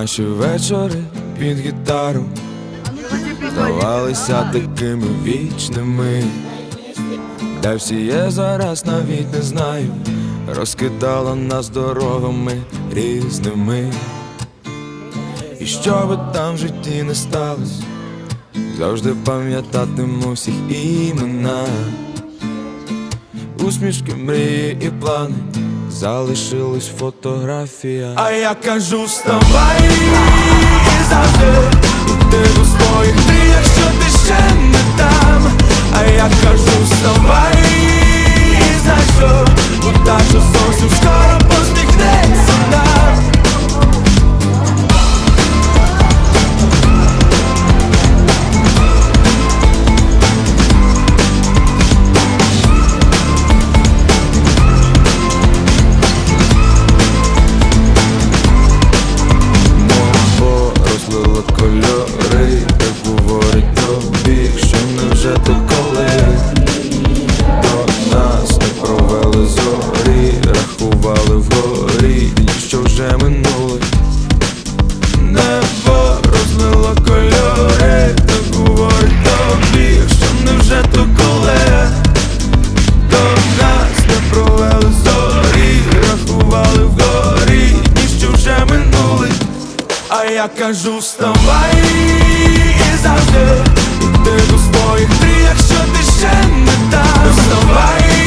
Наші вечори під гітару здавалися такими вічними, де всі є зараз навіть не знаю, розкидала нас дорогами різними. І що би там в житті не сталося, завжди пам'ятатиму всіх імена. Усмішки, мрії і плани залишились фотографія. А я кажу, вставай і завжди Ти до своїх якщо ти ще не там. А я кажу, вставай вже минули Небо розлило кольори, так говорить тобі, що не вже то коли До нас не провели зорі, рахували вгорі, дні, що вже минули а я кажу, вставай і завжди Іди до своїх ти, якщо ти ще не там